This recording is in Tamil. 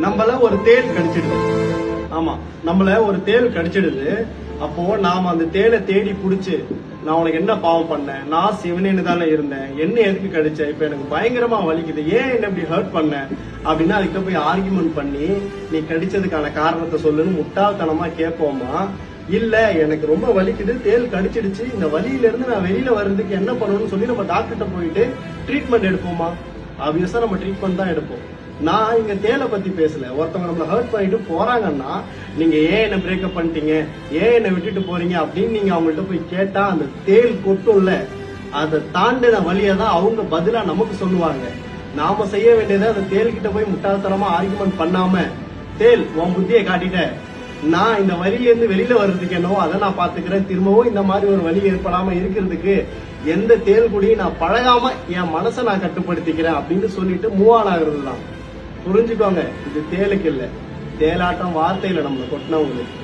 நம்மள ஒரு தேள் கடிச்சிடுது. ஆமா நம்மள ஒரு தேள் கடிச்சிடுது. அப்போ நாம அந்த தேளை தேடி புடிச்சு நான் உனக்கு என்ன பாவம் பண்ணேன்? நான் சிவனேன்னு தானே இருந்தேன். என்ன எதுக்கு கடிச்ச? இப்ப எனக்கு பயங்கரமா வலிக்குது. ஏன் என்ன இப்படி ஹர்ட் பண்ண? அப்படின்னா அதுக்கிட்ட போய் ஆர்கியூமெண்ட் பண்ணி நீ கடிச்சதுக்கான காரணத்தை சொல்லுன்னு முட்டாள்தனமா கேட்போமா? இல்ல எனக்கு ரொம்ப வலிக்குது. தேள் கடிச்சிடுச்சு. இந்த வலியில இருந்து நான் வெளியில வர்றதுக்கு என்ன பண்ணணும்னு சொல்லி நம்ம டாக்டர்கிட்ட போயிட்டு ட்ரீட்மெண்ட் எடுப்போமா? ஆப்வியஸா நம்ம ட்ரீட்மெண்ட் தான் எடுப்போம். நான் இங்க தேலை பத்தி பேசல. ஒருத்தவங்க நம்மளை ஹர்ட் பண்ணிட்டு போறாங்கன்னா நீங்க ஏன் என்ன பிரேக்கப் பண்ணிட்டீங்க? ஏன் என்ன விட்டுட்டு போறீங்க? அப்படின்னு நீங்க அவங்கள்ட்ட போய் கேட்டா அந்த தேல் கொட்டும்ல அதை தாண்டின வழியை தான் அவங்க பதிலா நமக்கு சொல்லுவாங்க. நாம செய்ய வேண்டியதை அந்த தேல் கிட்ட போய் முட்டாள்தனமா ஆர்குமெண்ட் பண்ணாம தேல் உன் புத்தியை காட்டிட்ட. நான் இந்த வழியிலேருந்து வெளியில வர்றதுக்கு என்னவோ அதை நான் பாத்துக்கிறேன் திரும்பவும் இந்த மாதிரி ஒரு வழி ஏற்படாம இருக்கிறதுக்கு எந்த தேல் கூடயும் நான் பழகாம என் மனசை நான் கட்டுப்படுத்திக்கிறேன் அப்படின்னு சொல்லிட்டு மூவ் ஆன் ஆகுறது தான் புரிஞ்சுக்கோங்க இது தேலுக்கு இல்லை. தேலாட்டம் வார்த்தையில நம்மளை கொட்டினவங்களுக்கு